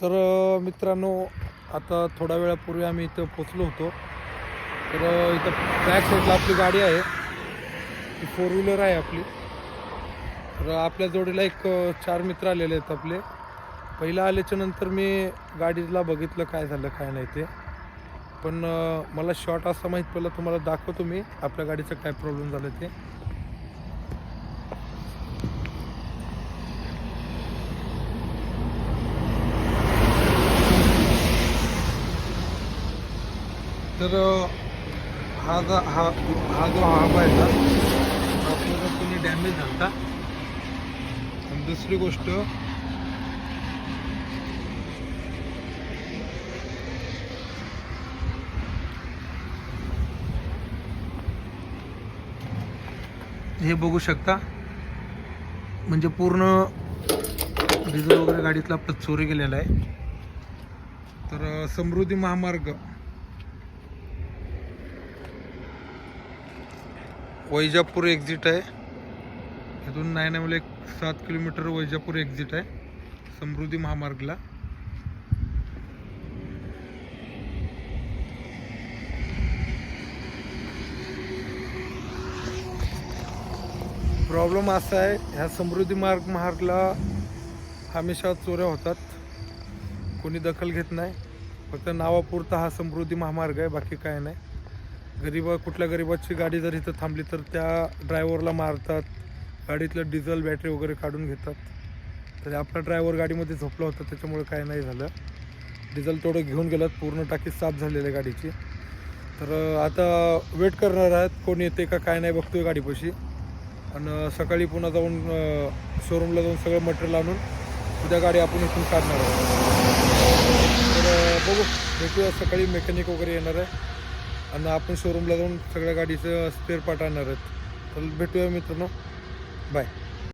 तर मित्रांनो आता थोड्या वेळापूर्वी आम्ही इथं पोचलो होतो. तर इथं बॅक साईडला आपली गाडी आहे. ती फोर व्हीलर आहे आपली. तर आपल्या जोडीला एक चार मित्र आलेले आहेत आपले. पहिला आल्याच्यानंतर मी गाडीला बघितलं काय झालं काय नाही ते. पण मला शॉर्ट असं माहीत पडलं तुम्हाला दाखवतो मी. आपल्या गाडीचं काय प्रॉब्लेम झालं ते. तर हा जा हा हा जो हाब आहे ना हा पूर्णपणे डॅमेज झाला आणि दुसरी गोष्ट हे बघू शकता. म्हणजे पूर्ण डिझेल वगैरे गाडीतला आपलं चोरी गेलेला आहे. तर समृद्धी महामार्ग वैजापूर एक्झिट आहे. इथून नाही नाही एक सात किलोमीटर वैजापूर एक्झिट आहे. समृद्धी महामार्गला. प्रॉब्लेम असा आहे ह्या समृद्धी मार्ग महागला हमेशा चोऱ्या होतात. कोणी दखल घेत नाही. फक्त नावापुरता हा समृद्धी महामार्ग आहे बाकी काय नाही. गरीब कुठल्या गरीबाची गाडी जर इथं थांबली तर त्या ड्रायव्हरला मारतात. गाडीतलं डिझेल बॅटरी वगैरे काढून घेतात. तर आपला ड्रायव्हर गाडीमध्ये झोपला होता त्याच्यामुळे काय नाही झालं. डिझेल तेवढं घेऊन गेलं पूर्ण टाकी साफ झालेली आहे गाडीची. तर आता वेट करणार आहेत कोण येते का काय नाही बघतोय गाडीपाशी. आणि सकाळी पुन्हा जाऊन शोरूमला जाऊन सगळं मटेरियल आणून उद्या गाडी आपण इथून काढणार आहोत. तर बघू भेटूया सकाळी मेकॅनिक वगैरे येणार आहे. आणि आपण शोरूमला जाऊन सगळ्या गाडीचं स्पेअर पार्ट आणणार आहेत. तर भेटूया मित्रांनो. बाय